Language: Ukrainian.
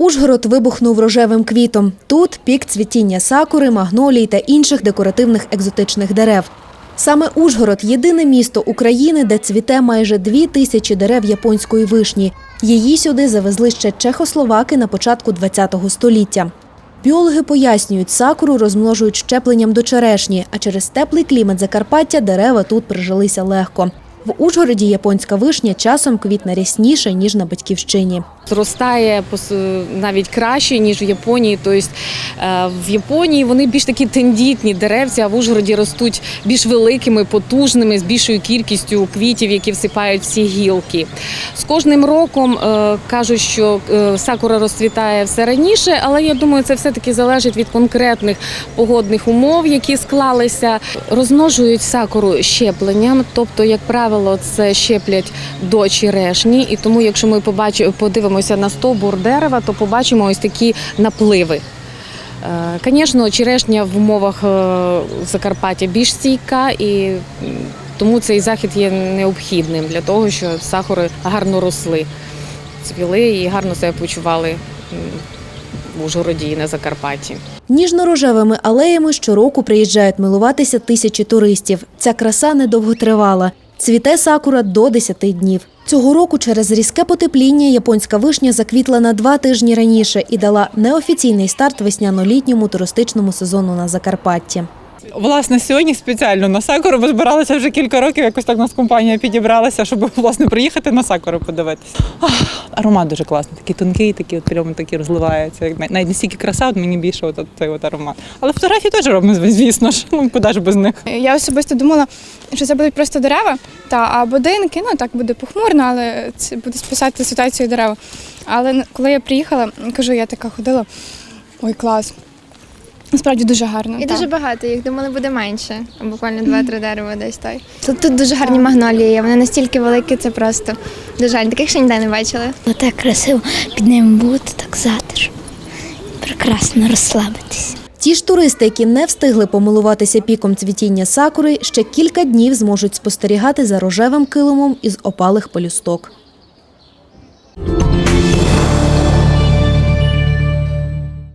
Ужгород вибухнув рожевим квітом. Тут пік цвітіння сакури, магнолій та інших декоративних екзотичних дерев. Саме Ужгород єдине місто України, де цвіте майже дві тисячі дерев японської вишні. Її сюди завезли ще чехословаки на початку ХХ століття. Біологи пояснюють, сакуру розмножують щепленням до черешні, а через теплий клімат Закарпаття дерева тут прижилися легко. В Ужгороді японська вишня часом квітне рясніше, ніж на батьківщині. зростає навіть краще ніж в Японії. Тобто е, в Японії вони більш такі тендітні деревця, а в Ужгороді ростуть більш великими, потужними, з більшою кількістю квітів, які всипають всі гілки. З кожним роком е, кажуть, що е, сакура розцвітає все раніше, але я думаю, це все таки залежить від конкретних погодних умов, які склалися. Розмножують сакуру щепленням, тобто, як правило, це щеплять до черешні, і тому, якщо ми побачимо, подивимося на стовбур дерева, то побачимо ось такі напливи. Звісно, черешня в умовах е, Закарпаття більш стійка, і тому цей захід є необхідним для того, щоб сахари гарно росли, цвіли і гарно себе почували в Ужгороді на Закарпатті. Ніжно-рожевими алеями щороку приїжджають милуватися тисячі туристів. Ця краса недовго тривала. Цвіте сакура до 10 днів. Цього року через різке потепління японська вишня заквітла на два тижні раніше і дала неофіційний старт весняно-літньому туристичному сезону на Закарпатті. Власне, сьогодні спеціально на сакуру, бо збиралася вже кілька років. Якось так у нас компанія підібралася, щоб власне приїхати на сакуру подивитися. Аромат дуже класний, такий тонкий, такий от прямо такий розливається. Навіть не стільки краса, от мені більше от, от цей от аромат. Але фотографії теж робимо, звісно ж. Ну куди ж без них. Я особисто думала, що це будуть просто дерева, та а будинки, ну так буде похмурно, але це буде спасати ситуацію дерева. Але коли я приїхала, кажу, я така ходила. Ой, клас. Насправді дуже гарно. І та. дуже багато їх. Думали, буде менше. Буквально два-три дерева десь так. Тут, тут дуже гарні магнолії. Вони настільки великі, це просто дуже гарно. Таких ще ніде не бачили. Отак красиво під ним бути, так затишно. Прекрасно розслабитись. Ті ж туристи, які не встигли помилуватися піком цвітіння сакури, ще кілька днів зможуть спостерігати за рожевим килимом із опалих полюсток.